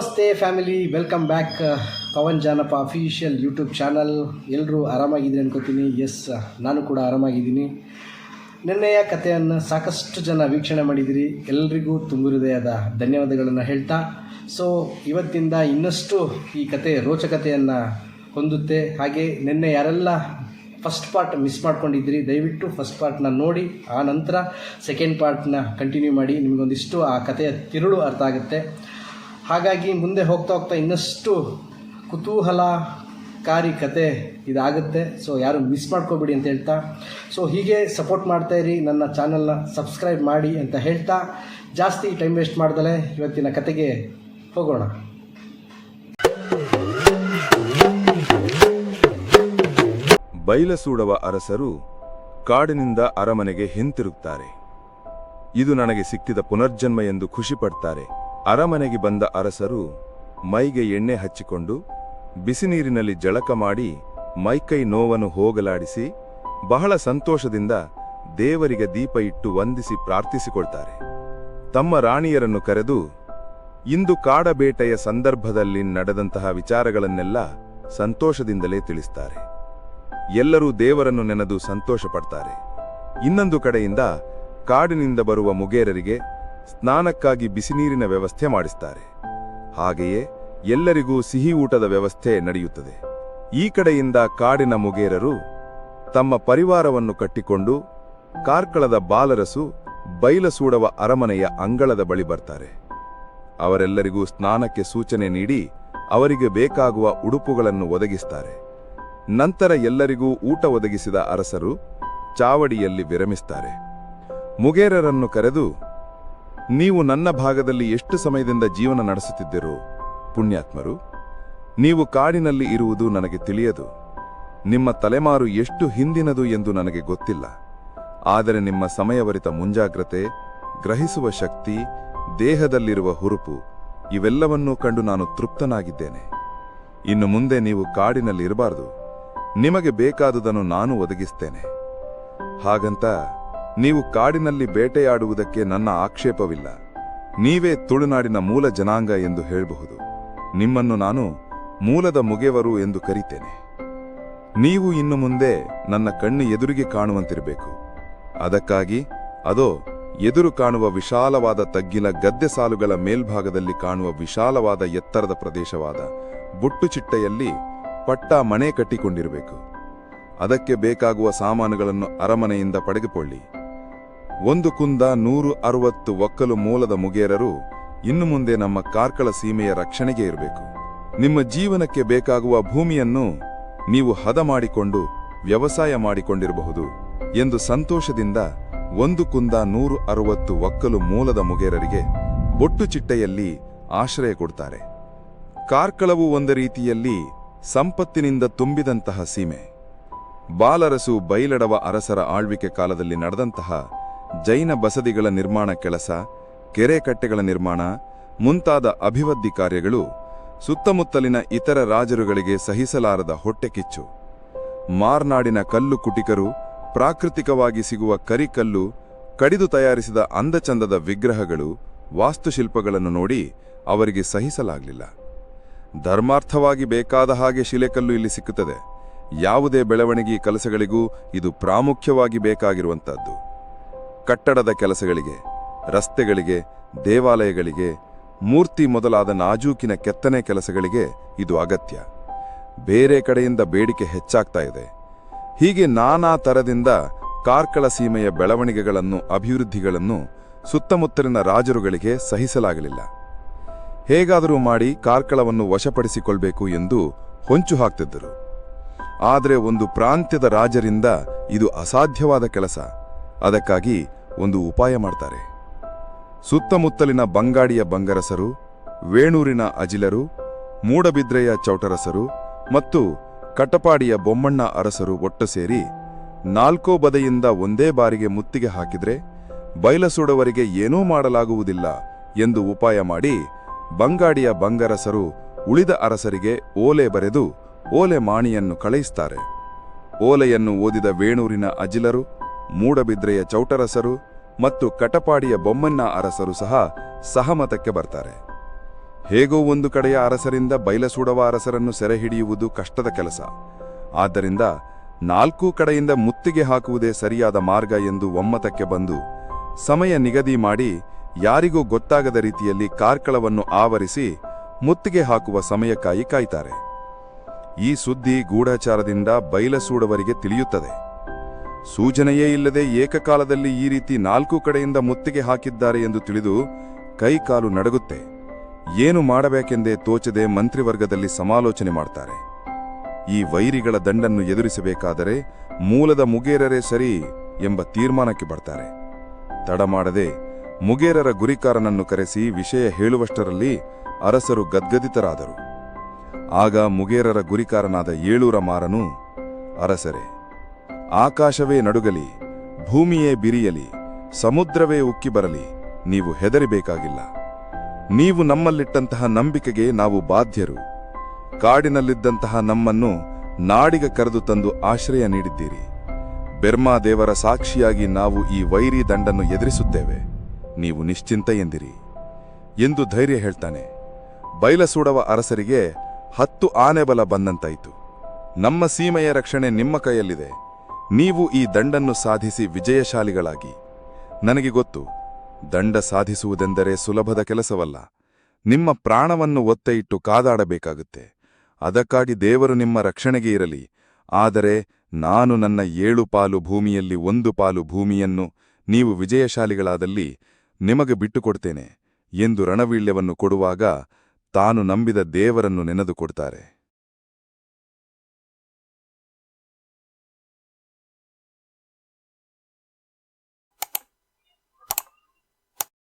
ನಮಸ್ತೆ family, welcome back Pavan Janappa official YouTube channel. ಎಲ್ಲರೂ ಆರಾಮಾಗಿದ್ದೀನಿ ಅನ್ಕೋತೀನಿ. ಎಸ್, ನಾನು ಕೂಡ ಆರಾಮಾಗಿದ್ದೀನಿ. ನಿನ್ನೆಯ ಕಥೆಯನ್ನು ಸಾಕಷ್ಟು ಜನ ವೀಕ್ಷಣೆ ಮಾಡಿದಿರಿ. ಎಲ್ರಿಗೂ ತುಂಬು ಹೃದಯದ ಧನ್ಯವಾದಗಳನ್ನು ಹೇಳ್ತಾ, ಸೊ, ಇವತ್ತಿಂದ ಇನ್ನಷ್ಟು ಈ ಕತೆ ರೋಚಕತೆಯನ್ನು ಹೊಂದುತ್ತೆ. ಹಾಗೆ ನಿನ್ನೆ ಯಾರೆಲ್ಲ ಫಸ್ಟ್ ಪಾರ್ಟ್ ಮಿಸ್ ಮಾಡ್ಕೊಂಡಿದ್ದೀರಿ ದಯವಿಟ್ಟು ಫಸ್ಟ್ ಪಾರ್ಟ್ನ ನೋಡಿ. ಆ ನಂತರ ಸೆಕೆಂಡ್ ಪಾರ್ಟ್ನ ಕಂಟಿನ್ಯೂ ಮಾಡಿ. ನಿಮಗೊಂದಿಷ್ಟು ಆ ಕಥೆಯ ತಿರುಳು ಅರ್ಥ ಆಗುತ್ತೆ. ಹಾಗಾಗಿ ಮುಂದೆ ಹೋಗ್ತಾ ಹೋಗ್ತಾ ಇನ್ನಷ್ಟು ಕುತೂಹಲಕಾರಿ ಕತೆ ಇದಾಗುತ್ತೆ. ಸೊ ಯಾರು ಮಿಸ್ ಮಾಡ್ಕೋಬೇಡಿ ಅಂತ ಹೇಳ್ತಾ. ಸೊ ಹೀಗೆ ಸಪೋರ್ಟ್ ಮಾಡ್ತಾ ಇರಿ. ನನ್ನ ಚಾನಲ್ನ ಸಬ್ಸ್ಕ್ರೈಬ್ ಮಾಡಿ ಅಂತ ಹೇಳ್ತಾ. ಜಾಸ್ತಿ ಟೈಮ್ ವೇಸ್ಟ್ ಮಾಡ್ದಲೆ ಇವತ್ತಿನ ಕತೆಗೆ ಹೋಗೋಣ. ಬೈಲಸೂಡವ ಅರಸರು ಕಾಡಿನಿಂದ ಅರಮನೆಗೆ ಹಿಂತಿರುಗ್ತಾರೆ. ಇದು ನನಗೆ ಸಿಕ್ಕಿದ ಪುನರ್ಜನ್ಮ ಎಂದು ಖುಷಿಪಡ್ತಾರೆ. ಅರಮನೆಗೆ ಬಂದ ಅರಸರು ಮೈಗೆ ಎಣ್ಣೆ ಹಚ್ಚಿಕೊಂಡು ಬಿಸಿನೀರಿನಲ್ಲಿ ಜಳಕ ಮಾಡಿ ಮೈಕೈ ನೋವನ್ನು ಹೋಗಲಾಡಿಸಿ ಬಹಳ ಸಂತೋಷದಿಂದ ದೇವರಿಗೆ ದೀಪ ಇಟ್ಟು ವಂದಿಸಿ ಪ್ರಾರ್ಥಿಸಿಕೊಳ್ತಾರೆ. ತಮ್ಮ ರಾಣಿಯರನ್ನು ಕರೆದು, ಇಂದು ಕಾಡಬೇಟೆಯ ಸಂದರ್ಭದಲ್ಲಿ ನಡೆದಂತಹ ವಿಚಾರಗಳನ್ನೆಲ್ಲ ಸಂತೋಷದಿಂದಲೇ ತಿಳಿಸ್ತಾರೆ. ಎಲ್ಲರೂ ದೇವರನ್ನು ನೆನೆದು ಸಂತೋಷಪಡ್ತಾರೆ. ಇನ್ನೊಂದು ಕಡೆಯಿಂದ ಕಾಡಿನಿಂದ ಬರುವ ಮುಗೇರರಿಗೆ ಸ್ನಾನಕ್ಕಾಗಿ ಬಿಸಿನೀರಿನ ವ್ಯವಸ್ಥೆ ಮಾಡಿಸ್ತಾರೆ. ಹಾಗೆಯೇ ಎಲ್ಲರಿಗೂ ಸಿಹಿ ಊಟದ ವ್ಯವಸ್ಥೆ ನಡೆಯುತ್ತದೆ. ಈ ಕಡೆಯಿಂದ ಕಾಡಿನ ಮುಗೇರರು ತಮ್ಮ ಪರಿವಾರವನ್ನು ಕಟ್ಟಿಕೊಂಡು ಕಾರ್ಕಳದ ಬಾಲರಸು ಬೈಲಸೂಡವ ಅರಮನೆಯ ಅಂಗಳದ ಬಳಿ ಬರ್ತಾರೆ. ಅವರೆಲ್ಲರಿಗೂ ಸ್ನಾನಕ್ಕೆ ಸೂಚನೆ ನೀಡಿ ಅವರಿಗೆ ಬೇಕಾಗುವ ಉಡುಪುಗಳನ್ನು ಒದಗಿಸ್ತಾರೆ. ನಂತರ ಎಲ್ಲರಿಗೂ ಊಟ ಒದಗಿಸಿದ ಅರಸರು ಚಾವಡಿಯಲ್ಲಿ ವಿರಮಿಸ್ತಾರೆ. ಮುಗೇರರನ್ನು ಕರೆದು ನೀವು ನನ್ನ ಭಾಗದಲ್ಲಿ ಎಷ್ಟು ಸಮಯದಿಂದ ಜೀವನ ನಡೆಸುತ್ತಿದ್ದಿರೋ, ಪುಣ್ಯಾತ್ಮರು, ನೀವು ಕಾಡಿನಲ್ಲಿ ಇರುವುದು ನನಗೆ ತಿಳಿಯದು. ನಿಮ್ಮ ತಲೆಮಾರು ಎಷ್ಟು ಹಿಂದಿನದು ಎಂದು ನನಗೆ ಗೊತ್ತಿಲ್ಲ. ಆದರೆ ನಿಮ್ಮ ಸಮಯವರಿತ ಮುಂಜಾಗ್ರತೆ, ಗ್ರಹಿಸುವ ಶಕ್ತಿ, ದೇಹದಲ್ಲಿರುವ ಹುರುಪು, ಇವೆಲ್ಲವನ್ನೂ ಕಂಡು ನಾನು ತೃಪ್ತನಾಗಿದ್ದೇನೆ. ಇನ್ನು ಮುಂದೆ ನೀವು ಕಾಡಿನಲ್ಲಿ ಇರಬಾರದು. ನಿಮಗೆ ಬೇಕಾದುದನ್ನು ನಾನು ಒದಗಿಸ್ತೇನೆ. ಹಾಗಂತ ನೀವು ಕಾಡಿನಲ್ಲಿ ಬೇಟೆಯಾಡುವುದಕ್ಕೆ ನನ್ನ ಆಕ್ಷೇಪವಿಲ್ಲ. ನೀವೇ ತುಳುನಾಡಿನ ಮೂಲ ಜನಾಂಗ ಎಂದು ಹೇಳಬಹುದು. ನಿಮ್ಮನ್ನು ನಾನು ಮೂಲದ ಮುಗೆವರು ಎಂದು ಕರೀತೇನೆ. ನೀವು ಇನ್ನು ಮುಂದೆ ನನ್ನ ಕಣ್ಣು ಎದುರಿಗೆ ಕಾಣುವಂತಿರಬೇಕು. ಅದಕ್ಕಾಗಿ ಅದೋ, ಎದುರು ಕಾಣುವ ವಿಶಾಲವಾದ ತಗ್ಗಿನ ಗದ್ದೆ ಸಾಲುಗಳ ಮೇಲ್ಭಾಗದಲ್ಲಿ ಕಾಣುವ ವಿಶಾಲವಾದ ಎತ್ತರದ ಪ್ರದೇಶವಾದ ಬುಟ್ಟುಚಿಟ್ಟೆಯಲ್ಲಿ ಪಟ್ಟ ಮನೆ ಕಟ್ಟಿಕೊಂಡಿರಬೇಕು. ಅದಕ್ಕೆ ಬೇಕಾಗುವ ಸಾಮಾನುಗಳನ್ನು ಅರಮನೆಯಿಂದ ಪಡೆದುಕೊಳ್ಳಿ. ಒಂದು ಕುಂದ ನೂರು ಅರವತ್ತು ಒಕ್ಕಲು ಮೂಲದ ಮುಗೇರರು ಇನ್ನು ಮುಂದೆ ನಮ್ಮ ಕಾರ್ಕಳ ಸೀಮೆಯ ರಕ್ಷಣೆಗೆ ಇರಬೇಕು. ನಿಮ್ಮ ಜೀವನಕ್ಕೆ ಬೇಕಾಗುವ ಭೂಮಿಯನ್ನು ನೀವು ಹದ ಮಾಡಿಕೊಂಡು ವ್ಯವಸಾಯ ಮಾಡಿಕೊಂಡಿರಬಹುದು ಎಂದು ಸಂತೋಷದಿಂದ ಒಂದು ಕುಂದ ನೂರು ಅರವತ್ತು ಒಕ್ಕಲು ಮೂಲದ ಮುಗೇರರಿಗೆ ಬೊಟ್ಟು ಚಿಟ್ಟೆಯಲ್ಲಿ ಆಶ್ರಯ ಕೊಡ್ತಾರೆ. ಕಾರ್ಕಳವು ಒಂದು ರೀತಿಯಲ್ಲಿ ಸಂಪತ್ತಿನಿಂದ ತುಂಬಿದಂತಹ ಸೀಮೆ. ಬಾಲರಸು ಬೈಲಡವ ಅರಸರ ಆಳ್ವಿಕೆ ಕಾಲದಲ್ಲಿ ನಡೆದಂತಹ ಜೈನ ಬಸದಿಗಳ ನಿರ್ಮಾಣ ಕೆಲಸ, ಕೆರೆ ಕಟ್ಟೆಗಳ ನಿರ್ಮಾಣ, ಮುಂತಾದ ಅಭಿವೃದ್ಧಿ ಕಾರ್ಯಗಳು ಸುತ್ತಮುತ್ತಲಿನ ಇತರ ರಾಜರುಗಳಿಗೆ ಸಹಿಸಲಾರದ ಹೊಟ್ಟೆಕಿಚ್ಚು ಮಾರ್ನಾಡಿನ ಕಲ್ಲು ಕುಟಿಕರು ಪ್ರಾಕೃತಿಕವಾಗಿ ಸಿಗುವ ಕರಿಕಲ್ಲು, ಕಡಿದು ತಯಾರಿಸಿದ ಅಂದಚಂದದ ವಿಗ್ರಹಗಳು, ವಾಸ್ತುಶಿಲ್ಪಗಳನ್ನು ನೋಡಿ ಅವರಿಗೆ ಸಹಿಸಲಾಗಲಿಲ್ಲ. ಧರ್ಮಾರ್ಥವಾಗಿ ಬೇಕಾದ ಹಾಗೆ ಶಿಲೆಕಲ್ಲು ಇಲ್ಲಿ ಸಿಕ್ಕುತ್ತದೆ. ಯಾವುದೇ ಬೆಳವಣಿಗೆ ಕೆಲಸಗಳಿಗೂ ಇದು ಪ್ರಾಮುಖ್ಯವಾಗಿ ಬೇಕಾಗಿರುವಂತಹದ್ದು. ಕಟ್ಟಡದ ಕೆಲಸಗಳಿಗೆ, ರಸ್ತೆಗಳಿಗೆ, ದೇವಾಲಯಗಳಿಗೆ, ಮೂರ್ತಿ ಮೊದಲಾದ ನಾಜೂಕಿನ ಕೆತ್ತನೆ ಕೆಲಸಗಳಿಗೆ ಇದು ಅಗತ್ಯ. ಬೇರೆ ಕಡೆಯಿಂದ ಬೇಡಿಕೆ ಹೆಚ್ಚಾಗ್ತಾ ಇದೆ. ಹೀಗೆ ನಾನಾ ತರದಿಂದ ಕಾರ್ಕಳ ಸೀಮೆಯ ಬೆಳವಣಿಗೆಗಳನ್ನು, ಅಭಿವೃದ್ಧಿಗಳನ್ನು ಸುತ್ತಮುತ್ತಲಿನ ರಾಜರುಗಳಿಗೆ ಸಹಿಸಲಾಗಲಿಲ್ಲ. ಹೇಗಾದರೂ ಮಾಡಿ ಕಾರ್ಕಳವನ್ನು ವಶಪಡಿಸಿಕೊಳ್ಬೇಕು ಎಂದು ಹೊಂಚು ಹಾಕ್ತಿದ್ದರು. ಆದರೆ ಒಂದು ಪ್ರಾಂತ್ಯದ ರಾಜರಿಂದ ಇದು ಅಸಾಧ್ಯವಾದ ಕೆಲಸ. ಅದಕ್ಕಾಗಿ ಒಂದು ಉಪಾಯ ಮಾಡ್ತಾರೆ. ಸುತ್ತಮುತ್ತಲಿನ ಬಂಗಾಡಿಯ ಬಂಗರಸರು, ವೇಣೂರಿನ ಅಜಿಲರು, ಮೂಡಬಿದ್ರೆಯ ಚೌಟರಸರು ಮತ್ತು ಕಟಪಾಡಿಯ ಬೊಮ್ಮಣ್ಣ ಅರಸರು ಒಟ್ಟು ಸೇರಿ ನಾಲ್ಕೋ ಬದೆಯಿಂದ ಒಂದೇ ಬಾರಿಗೆ ಮುತ್ತಿಗೆ ಹಾಕಿದರೆ ಬೈಲಸೂಡವರಿಗೆ ಏನೂ ಮಾಡಲಾಗುವುದಿಲ್ಲ ಎಂದು ಉಪಾಯ ಮಾಡಿ ಬಂಗಾಡಿಯ ಬಂಗರಸರು ಉಳಿದ ಅರಸರಿಗೆ ಓಲೆ ಬರೆದು ಓಲೆ ಮಾಣಿಯನ್ನು ಕಳುಹಿಸ್ತಾರೆ. ಓಲೆಯನ್ನು ಓದಿದ ವೇಣೂರಿನ ಅಜಿಲರು ಮೂಡಬಿದ್ರೆಯ ಚೌಟರಸರು ಮತ್ತು ಕಟಪಾಡಿಯ ಬೊಮ್ಮಣ್ಣ ಅರಸರು ಸಹ ಸಹಮತಕ್ಕೆ ಬರ್ತಾರೆ. ಹೇಗೋ ಒಂದು ಕಡೆಯ ಅರಸರಿಂದ ಬೈಲಸೂಡವ ಅರಸರನ್ನು ಸೆರೆ ಹಿಡಿಯುವುದು ಕಷ್ಟದ ಕೆಲಸ. ಆದ್ದರಿಂದ ನಾಲ್ಕೂ ಕಡೆಯಿಂದ ಮುತ್ತಿಗೆ ಹಾಕುವುದೇ ಸರಿಯಾದ ಮಾರ್ಗ ಎಂದು ಒಮ್ಮತಕ್ಕೆ ಬಂದು ಸಮಯ ನಿಗದಿ ಮಾಡಿ ಯಾರಿಗೂ ಗೊತ್ತಾಗದ ರೀತಿಯಲ್ಲಿ ಕಾರ್ಕಳವನ್ನು ಆವರಿಸಿ ಮುತ್ತಿಗೆ ಹಾಕುವ ಸಮಯಕ್ಕಾಗಿ ಕಾಯ್ತಾರೆ. ಈ ಸುದ್ದಿ ಗೂಢಚಾರದಿಂದ ಬೈಲಸೂಡವರಿಗೆ ತಿಳಿಯುತ್ತದೆ. ಸೂಚನೆಯೇ ಇಲ್ಲದೆ ಏಕಕಾಲದಲ್ಲಿ ಈ ರೀತಿ ನಾಲ್ಕು ಕಡೆಯಿಂದ ಮುತ್ತಿಗೆ ಹಾಕಿದ್ದಾರೆ ಎಂದು ತಿಳಿದು ಕೈಕಾಲು ನಡಗುತ್ತೆ. ಏನು ಮಾಡಬೇಕೆಂದೇ ತೋಚದೆ ಮಂತ್ರಿವರ್ಗದಲ್ಲಿ ಸಮಾಲೋಚನೆ ಮಾಡ್ತಾರೆ. ಈ ವೈರಿಗಳ ದಂಡನ್ನು ಎದುರಿಸಬೇಕಾದರೆ ಮೂಲದ ಮುಗೇರರೇ ಸರಿ ಎಂಬ ತೀರ್ಮಾನಕ್ಕೆ ಬರ್ತಾರೆ. ತಡ ಮಾಡದೆ ಮುಗೇರರ ಗುರಿಕಾರನನ್ನು ಕರೆಸಿ ವಿಷಯ ಹೇಳುವಷ್ಟರಲ್ಲಿ ಅರಸರು ಗದ್ಗದಿತರಾದರು. ಆಗ ಮುಗೇರರ ಗುರಿಕಾರನಾದ ಏಳೂರ ಮಾರನು ಅರಸರೇ ಆಕಾಶವೇ ನಡುಗಲಿ, ಭೂಮಿಯೇ ಬಿರಿಯಲಿ, ಸಮುದ್ರವೇ ಉಕ್ಕಿ ಬರಲಿ, ನೀವು ಹೆದರಿಬೇಕಾಗಿಲ್ಲ. ನೀವು ನಮ್ಮಲ್ಲಿಟ್ಟಂತಹ ನಂಬಿಕೆಗೆ ನಾವು ಬಾಧ್ಯರು. ಕಾಡಿನಲ್ಲಿದ್ದಂತಹ ನಮ್ಮನ್ನು ನಾಡಿಗ ಕರೆದು ತಂದು ಆಶ್ರಯ ನೀಡಿದ್ದೀರಿ. ಬೆರ್ಮಾ ದೇವರ ಸಾಕ್ಷಿಯಾಗಿ ನಾವು ಈ ವೈರಿ ದಂಡನ್ನು ಎದುರಿಸುತ್ತೇವೆ. ನೀವು ನಿಶ್ಚಿಂತ ಎಂದಿರಿ. ಎಂದು ಧೈರ್ಯ ಹೇಳ್ತಾನೆ. ಬೈಲಸೂಡವ ಅರಸರಿಗೆ ಹತ್ತು ಆನೆಬಲ ಬಂದಂತಾಯಿತು. ನಮ್ಮ ಸೀಮೆಯ ರಕ್ಷಣೆ ನಿಮ್ಮ ಕೈಯಲ್ಲಿದೆ. ನೀವು ಈ ದಂಡನ್ನು ಸಾಧಿಸಿ ವಿಜಯಶಾಲಿಗಳಾಗಿ. ನನಗೆ ಗೊತ್ತು, ದಂಡ ಸಾಧಿಸುವುದೆಂದರೆ ಸುಲಭದ ಕೆಲಸವಲ್ಲ. ನಿಮ್ಮ ಪ್ರಾಣವನ್ನು ಒತ್ತೆ ಇಟ್ಟು ಕಾದಾಡಬೇಕಾಗುತ್ತೆ. ಅದಕ್ಕಾಗಿ ದೇವರು ನಿಮ್ಮ ರಕ್ಷಣೆಗೆ ಇರಲಿ. ಆದರೆ ನಾನು ನನ್ನ ಏಳು ಪಾಲು ಭೂಮಿಯಲ್ಲಿ ಒಂದು ಪಾಲು ಭೂಮಿಯನ್ನು ನೀವು ವಿಜಯಶಾಲಿಗಳಾದಲ್ಲಿ ನಿಮಗೆ ಬಿಟ್ಟುಕೊಡ್ತೇನೆ ಎಂದು ರಣವೀಳ್ಯವನ್ನು ಕೊಡುವಾಗ ತಾನು ನಂಬಿದ ದೇವರನ್ನು ನೆನೆದುಕೊಡ್ತಾರೆ.